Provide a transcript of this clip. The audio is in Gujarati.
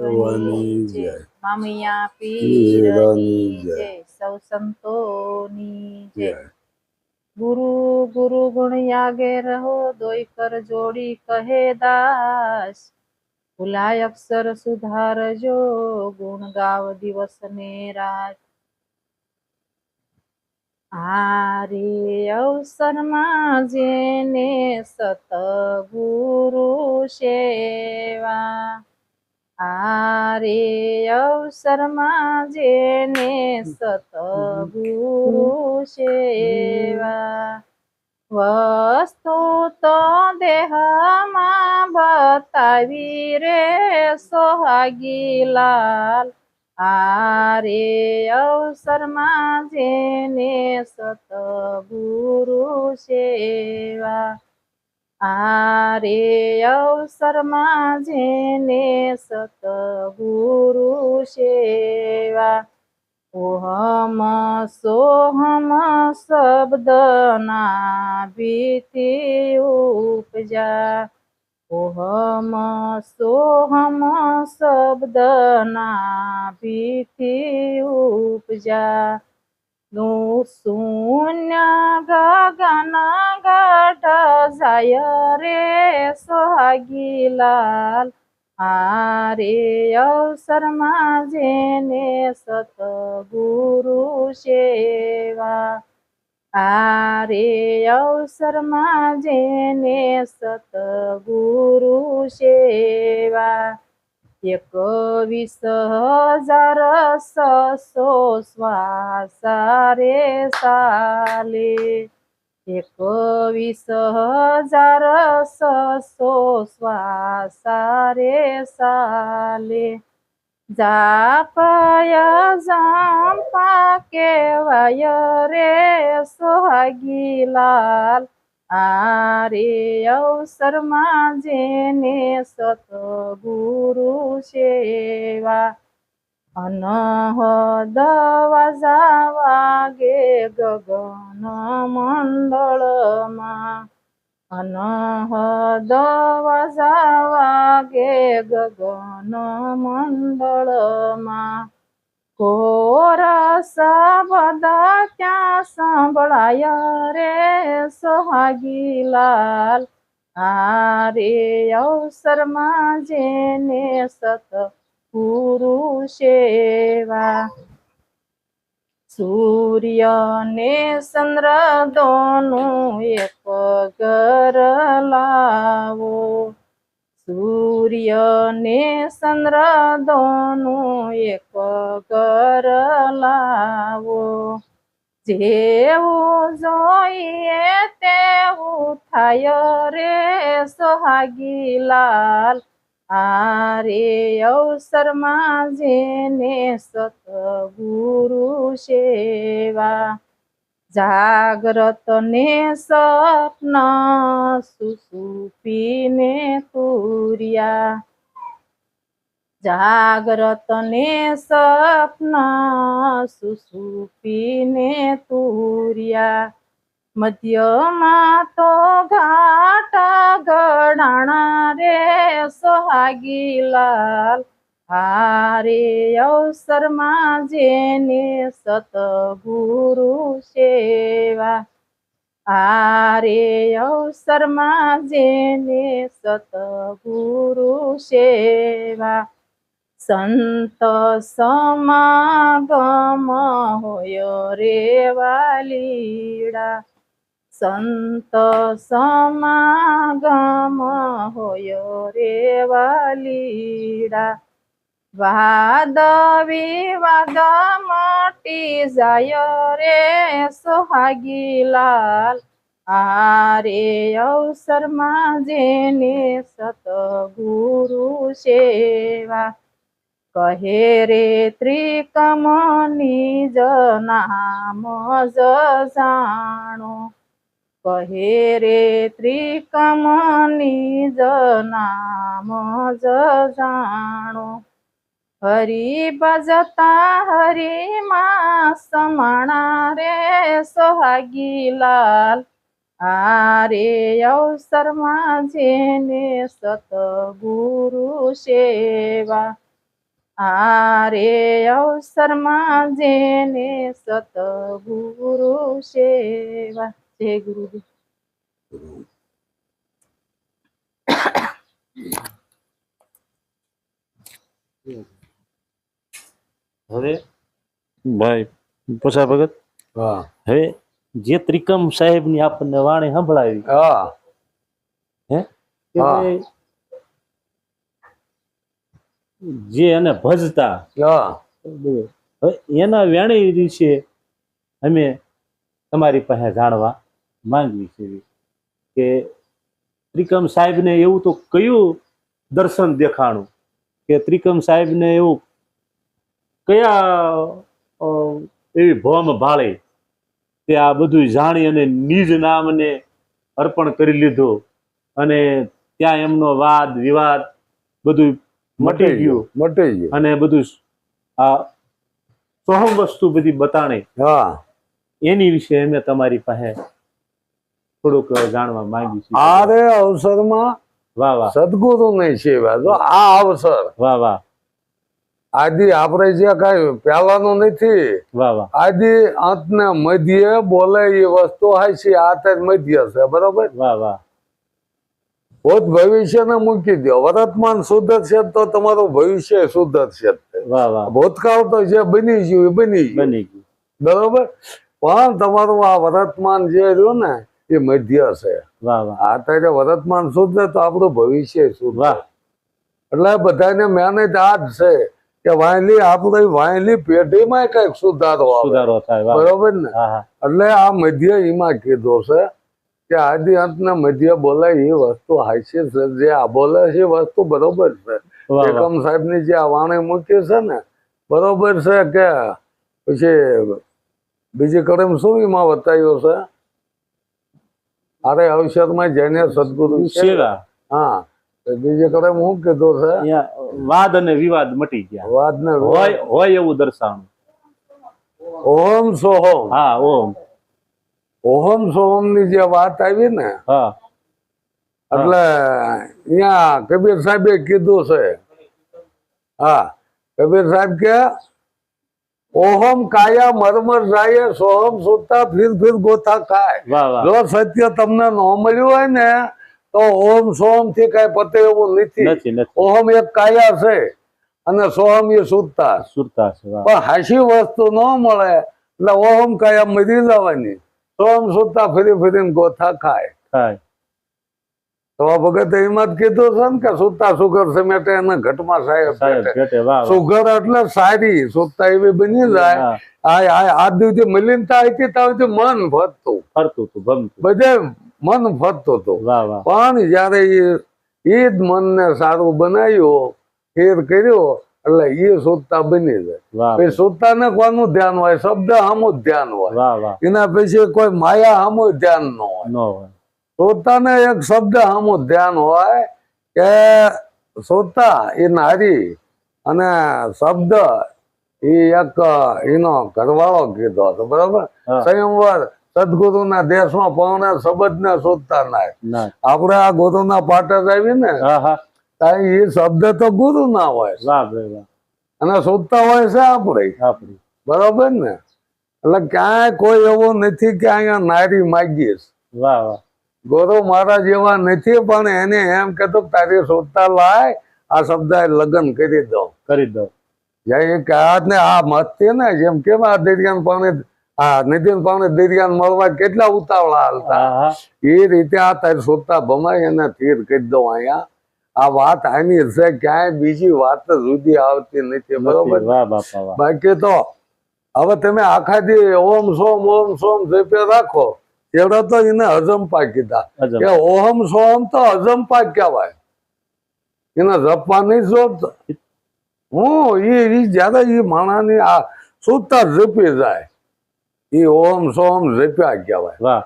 દેવની જય. મામિયા પીરની જય. સૌ સંતોની જય. ગુરુ ગુરુ ગુણ યાગે રહો દોઈ કર જોડી કહે દાસ. ભૂલાય અક્ષર સુધારજો ગુણ ગાવ દિવસ ને રાત આરે અવસરમાં જેને સતગુરુ સેવા. આરે અવસરમાં જેને સતગુરુ સેવા, વસ્તુ તો દેહમાં બતાવી રે સોહાગીલાલ આરે અવસરમાં જેને સતગુરુ સેવા આરે અવસરમાં જેને સતગુરુ સેવા, ઓહમ સોહમ શબ્દના ભીતિ ઉપજા, ઓહમ સોહમ શબ્દના ભીતિ ઉપજા. નું શૂન્ય ગગન ગાઢ જાય રે સોહાગી લાલ આરે અવસરમાં જેને સતગુરુ સેવા આરે અવસરમાં જેને સતગુરુ સેવા एकवीस हजार सो श्वासा रे साले एकवीस हजार सो श्वासा रे साले जापया जाम्पा केवाय रे सुहागी लाल। આરે અવસરમાં જેને સતગુરુ સેવા અનહદ વાગે ગગન મંડળમાં અનહદ વાગે ગગન મંડળમાં. કોરસ બધા ક્યાં સંભળાય રે સોહાગી લાલ આરે અવસરમાં જેને સત પુરુષેવા સૂર્ય ને ચંદ્ર દોનું એક ઘર લાવો. સૂર્ય ને ચંદ્ર દોનું એક કર લાવો. જેવું જોઈએ તેવું થાય રે સોહાગી લાલ. આરે અવસરમાં જેને સતગુરુ સેવા જાગ્રત ને સપન સુસુપીને તુર્યા જાગ્રત ને સપન સુસુપીને તુર્યા મધ્યમાં તો ઘાટ ગણાણા રે સોહાગી લાલ હારે અવસરમાં જેને સતગુરુ સેવા. હારે અવસરમાં જેને સતગુરુ સેવા. સંત સમાગમ હોય રે વાલીડા સંત સમાગમ હોય રે વાદ વિવાદ મટી જાય રે સોહાગી લાલ. આરે અવસરમાં જેને સતગુરુ સેવા કહે રે ત્રિકમની જ નામ જ જાણો. કહે રે ત્રિકમની જ નામ જ જાણો. હરી ભજતા હરી માં સમણા રે સોહાગી લાલ આરે અવસરમાં જેને સતગુરુ સેવા આરે રે અવસરમાં જેને સતગુરુ સેવા જય ગુરુદેવ હવે? ભાઈ પછા ભગત હા. હવે જે ત્રિકમ સાહેબની આપણને વાણી સંભળાવી હા. હે? જે એને ભજતા હા. એના વેણે વિશે અમે તમારી પાસે જાણવા માંગવી છે કે ત્રિકમ સાહેબને એવું તો કયું દર્શન દેખાણું? કે ત્રિકમ સાહેબને એવું કયા એવી ભોમ ભાળે તે આ બધું જાણી અને નિજ નામને અર્પણ કરી લીધો અને ત્યાં એમનો વાદ વિવાદ બધું મટી ગયું મટી ગયું. અને બધું આ સોહમ વસ્તુ બધી બતાણી. હા. એની વિશે અમે તમારી પાસે થોડુંક જાણવા માંગી આ રે અવસરમાં વાહ વાહ. સદગુરુ નહીં સેવા. જો આ અવસર વાહ વાહ. આદિ આપણે જે કઈ પેલાનું નથી આદિ અંત ને મધ્ય બોલે એ વસ્તુ હોય છે આ તે મધ્ય છે બરોબર? ભૂત ભવિષ્ય ને મૂકી દો વર્તમાન શુદ્ધ છે તો તમારું ભવિષ્ય શુદ્ધ છે. ભૂતકાળ તો જે બની ગયું એ બની ગયું. બરોબર? પણ તમારું આ વર્તમાન જે રહ્યું ને એ મધ્ય છે. આ ત્યારે વર્તમાન શુદ્ધ તો આપણું ભવિષ્ય શુદ્ધ એટલે બધાને મહેનત આ જ છે. કે વાયલી આપણી વાયલી પેઢીમાં કંઈક સુધારો સુધારો થાય બરોબર ને? હા હા. એટલે આ મધ્ય એમાં કીધું છે કે આદિ અંતના મધ્ય બોલાય એ વસ્તુ હાઈસી છે જે આ બોલે છે એ વસ્તુ બરોબર છે. એકમ સાહેબની જે આ વાણી મૂકી છે ને બરોબર છે કે પછી બીજી કડમ શું એમાં બતાવ્યું છે? અરે અવસરમાં જઈને સદગુરુ હા બીજી કડમ શું કીધું છે વાદ અને વિવાદ મટી ગયા. વાદ ને હોય હોય એવું દર્શાવવું ઓમ સોહમ. હા ઓમ ઓહમ સોહમની જે વાત આવી ને હા. એટલે અહીંયા કબીર સાહેબે કીધું છે. હા કબીર સાહેબ કે ઓહમ કાયા મરમર જાય સોહમ સુતા ફીર ફીર ગોથા ખાય. જો સત્ય તમને ન મળ્યું હોય ને તો ઓમ સોમથી કઈ પતે એવું નથી. ઓહમ એક કાયા છે અને સોહમ એ સુરતા સુરતા છે પણ હાસી વસ્તુ ન મળે એટલે ઓહમ કાયા મરી જવાની. સોહમ સુરતા ફરી ફરીને ગોથા ખાય. ખાય. તો આ ભગત એમાં જ કીધું છે ને કે સુતા સુગર સમેટે એને ઘટમાં સાહેબ સુગર એટલે સારી સુતા એવી બની જાય. આ આ દિવસે મલિનતા હતી ત્યારથી મન ફરતું ફરતું બધે મન ફરતો હતું. પણ જયારે એ જ મનને સારું બનાવ્યો ફેર કર્યો એટલે એ શોધતા બની જાય. શોધતા ને કોનું ધ્યાન હોય શબ્દ સામું ધ્યાન હોય. એના પછી કોઈ માયા સામું ધ્યાન ન હોય. ન હોય. એક શબ્દ સામું ધ્યાન હોય કે સોતા એ નારી અને શબ્દ એ એક એનો ઘરવાળો કીધો હતો બરોબર. સંયમવર સદગુરુના દેશમાં પૌને શબ્દ ને શોધતા ના. આપણે આ ગુરુના પાટે જ આવી ને એ શબ્દ તો ગુરુ ના હોય. અને શોધતા હોય છે આપણે. બરોબર ને? એટલે ક્યાંય કોઈ એવો નથી કે અહીંયા નારી માગીશ ગુરુ મારા જેવા નથી પણ એને એમ કેતો કે તારી શોધતા લાય આ શબ્દ લગ્ન કરી દો કરી દો જ્યાં કે આ ને આ મત છે ને જેમ કેમ આ દરિયાન પાણી આ નિતિન પાણી દરિયાન મળવા કેટલા ઉતાવળા હાલતા. હા હા. એ રીતે આ તારી સોતા ભમાય અને તીર કરી દો અહીંયા. આ વાત આની છે ક્યાંય બીજી વાત જુદી આવતી નથી બરોબર? બાકી તો હવે તમે આખા દી ઓમ સોમ ઓમ સોમ જપ્યા રાખો. એવડા તો એને અજંપા કીધા. કે ઓહમ સોમ તો અજંપા કહેવાય. એને જપવાની જોત. હું એ ઈ જયારે ઈ માણાની આ સુતા જપી જાય એ ઓમ સોમ જપ્યા કહેવાય.